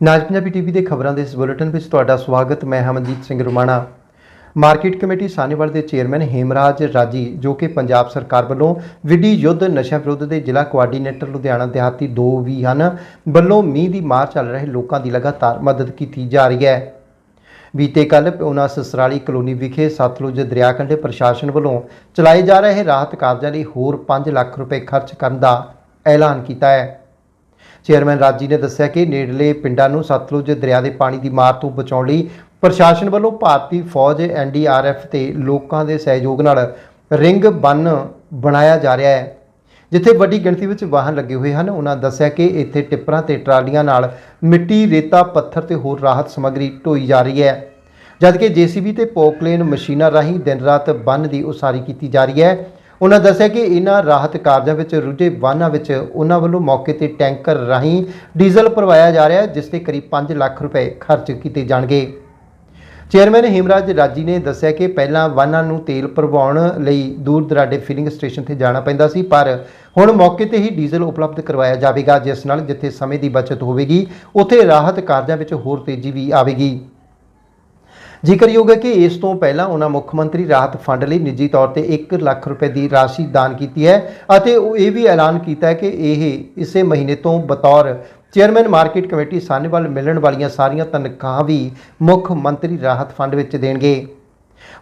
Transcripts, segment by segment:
ਨਾਜ Punjabi TV ਦੇ ਖਬਰਾਂ ਦੇ ਇਸ ਬੁਲੇਟਿਨ ਵਿੱਚ ਤੁਹਾਡਾ ਸਵਾਗਤ, ਮੈਂ ਹਮਨਜੀਤ ਸਿੰਘ ਰੁਮਾਣਾ। ਮਾਰਕੀਟ ਕਮੇਟੀ ਸਾਹਨੇਵਾਲ ਦੇ ਚੇਅਰਮੈਨ ਹੇਮਰਾਜ ਰਾਜੀ, ਜੋ ਕਿ ਪੰਜਾਬ ਸਰਕਾਰ ਵੱਲੋਂ ਵਿੱਢੀ ਯੁੱਧ ਨਸ਼ਾ ਵਿਰੁੱਧ ਦੇ ਜ਼ਿਲ੍ਹਾ ਕੋਆਰਡੀਨੇਟਰ ਲੁਧਿਆਣਾ ਦਿਹਾਤੀ 2 ਵੀ ਹਨ, ਵੱਲੋਂ ਮੀਂਹ ਦੀ ਮਾਰ ਚੱਲ ਰਹੇ ਲੋਕਾਂ ਦੀ ਲਗਾਤਾਰ ਮਦਦ ਕੀਤੀ ਜਾ ਰਹੀ ਹੈ। ਬੀਤੇ ਕੱਲ ਉਹਨਾਂ ਸਸਰਾਲੀ ਕਲੋਨੀ ਵਿਖੇ ਸਤਲੁਜ ਦਰਿਆ ਕੰਢੇ ਪ੍ਰਸ਼ਾਸਨ ਵੱਲੋਂ ਚਲਾਏ ਜਾ ਰਹੇ ਰਾਹਤ ਕਾਰਜਾਂ ਲਈ ਹੋਰ 5 ਲੱਖ ਰੁਪਏ ਖਰਚ ਕਰਨ ਦਾ ਐਲਾਨ ਕੀਤਾ ਹੈ। ਚੇਅਰਮੈਨ ਰਾਜੀ ਨੇ ਦੱਸਿਆ ਕਿ ਨੇੜਲੇ ਪਿੰਡਾਂ ਨੂੰ ਸਤਲੁਜ ਦਰਿਆ ਦੇ ਪਾਣੀ ਦੀ ਮਾਰ ਤੋਂ ਬਚਾਉਣ ਲਈ ਪ੍ਰਸ਼ਾਸਨ ਵੱਲੋਂ ਭਾਰਤੀ ਫੌਜ ਐਨਡੀਆਰਐਫ ਤੇ ਲੋਕਾਂ ਦੇ ਸਹਿਯੋਗ ਨਾਲ ਰਿੰਗ ਬੰਨ ਬਣਾਇਆ ਜਾ ਰਿਹਾ ਹੈ, ਜਿੱਥੇ ਵੱਡੀ ਗਿਣਤੀ ਵਿੱਚ ਵਾਹਨ ਲੱਗੇ ਹੋਏ ਹਨ। ਉਹਨਾਂ ਦੱਸਿਆ ਕਿ ਇੱਥੇ ਟਿੱਪਰਾਂ ਤੇ ਟਰਾਲੀਆਂ ਨਾਲ ਮਿੱਟੀ, ਰੇਤਾ, ਪੱਥਰ ਤੇ ਹੋਰ ਰਾਹਤ ਸਮੱਗਰੀ ਢੋਈ ਜਾ ਰਹੀ ਹੈ, ਜਦਕਿ ਜੀਸੀਬੀ ਤੇ ਪੋਕਲੇਨ ਮਸ਼ੀਨਾਂ ਰਾਹੀਂ ਦਿਨ ਰਾਤ ਬੰਨ ਦੀ ਉਸਾਰੀ ਕੀਤੀ ਜਾ ਰਹੀ ਹੈ। ਉਹਨਾਂ ਦੱਸਿਆ ਕਿ ਇਹਨਾਂ ਰਾਹਤ ਕਾਰਜਾਂ ਵਿੱਚ ਰੁੱਝੇ ਵਾਹਨਾਂ ਵਿੱਚ ਉਹਨਾਂ ਵੱਲੋਂ ਮੌਕੇ ਤੇ ਟੈਂਕਰ ਰਾਹੀਂ ਡੀਜ਼ਲ ਭਰਵਾਇਆ ਜਾ ਰਿਹਾ ਹੈ, ਜਿਸ ਤੇ ਕਰੀਬ 5 ਲੱਖ ਰੁਪਏ ਖਰਚ ਕੀਤੇ ਜਾਣਗੇ। ਚੇਅਰਮੈਨ ਹਿਮਰਾਜ ਰਾਜੀ ਨੇ ਦੱਸਿਆ ਕਿ ਪਹਿਲਾਂ ਵਾਹਨਾਂ ਨੂੰ ਤੇਲ ਭਰਵਾਉਣ ਲਈ ਦੂਰ ਦਰਾਡੇ ਫਿਲਿੰਗ ਸਟੇਸ਼ਨ ਤੇ ਜਾਣਾ ਪੈਂਦਾ ਸੀ, ਪਰ ਹੁਣ ਮੌਕੇ ਤੇ ਹੀ ਡੀਜ਼ਲ ਉਪਲਬਧ ਕਰਵਾਇਆ ਜਾਵੇਗਾ, ਜਿਸ ਨਾਲ ਜਿੱਥੇ ਸਮੇਂ ਦੀ ਬਚਤ ਹੋਵੇਗੀ, ਉੱਥੇ ਰਾਹਤ ਕਾਰਜਾਂ ਵਿੱਚ ਹੋਰ ਤੇਜ਼ੀ ਵੀ ਆਵੇਗੀ। ਜ਼ਿਕਰਯੋਗ ਹੈ ਕਿ ਇਸ ਤੋਂ ਪਹਿਲਾਂ ਉਹਨਾਂ ਮੁੱਖ ਮੰਤਰੀ ਰਾਹਤ ਫੰਡ ਲਈ ਨਿੱਜੀ ਤੌਰ ਤੇ 1 ਲੱਖ ਰੁਪਏ ਦੀ ਰਾਸ਼ੀ ਦਾਨ ਕੀਤੀ ਹੈ ਅਤੇ ਉਹ ਇਹ ਵੀ ਐਲਾਨ ਕੀਤਾ ਹੈ ਕਿ ਇਹ ਇਸੇ ਮਹੀਨੇ ਤੋਂ ਬਤੌਰ ਚੇਅਰਮੈਨ ਮਾਰਕੀਟ ਕਮੇਟੀ ਸਾਹਨੇਵਾਲ ਮਿਲਣ ਵਾਲੀਆਂ ਸਾਰੀਆਂ ਤਨਖਾਹਾਂ ਵੀ ਮੁੱਖ ਮੰਤਰੀ ਰਾਹਤ ਫੰਡ ਵਿੱਚ ਦੇਣਗੇ।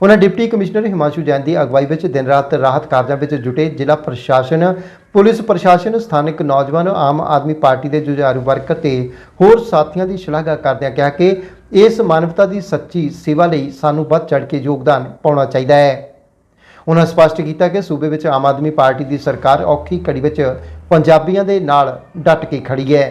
ਉਹਨਾਂ ਡਿਪਟੀ ਕਮਿਸ਼ਨਰ ਹਿਮਾਂਸ਼ੂ ਜੈਨ ਦੀ ਅਗਵਾਈ ਵਿੱਚ ਦਿਨ ਰਾਤ ਰਾਹਤ ਕਾਰਜਾਂ ਵਿੱਚ ਜੁਟੇ ਜ਼ਿਲ੍ਹਾ ਪ੍ਰਸ਼ਾਸਨ, ਪੁਲਿਸ ਪ੍ਰਸ਼ਾਸਨ, ਸਥਾਨਕ ਨੌਜਵਾਨ, ਆਮ ਆਦਮੀ ਪਾਰਟੀ ਦੇ ਜੁਝਾਰੂ ਵਰਕਰ ਤੇ ਹੋਰ ਸਾਥੀਆਂ ਦੀ ਸ਼ਲਾਘਾ ਕਰਦਿਆਂ ਕਿਹਾ ਕਿ ਇਸ ਮਾਨਵਤਾ ਦੀ ਸੱਚੀ ਸੇਵਾ ਲਈ ਸਾਨੂੰ ਵੱਧ ਚੜ੍ਹ ਕੇ ਯੋਗਦਾਨ ਪਾਉਣਾ ਚਾਹੀਦਾ ਹੈ। ਉਹਨਾਂ ਸਪਸ਼ਟ ਕੀਤਾ ਕਿ ਸੂਬੇ ਵਿੱਚ ਆਮ ਆਦਮੀ ਪਾਰਟੀ ਦੀ ਸਰਕਾਰ ਔਖੀ ਘੜੀ ਵਿੱਚ ਪੰਜਾਬੀਆਂ ਦੇ ਨਾਲ ਡਟ ਕੇ ਖੜੀ ਹੈ।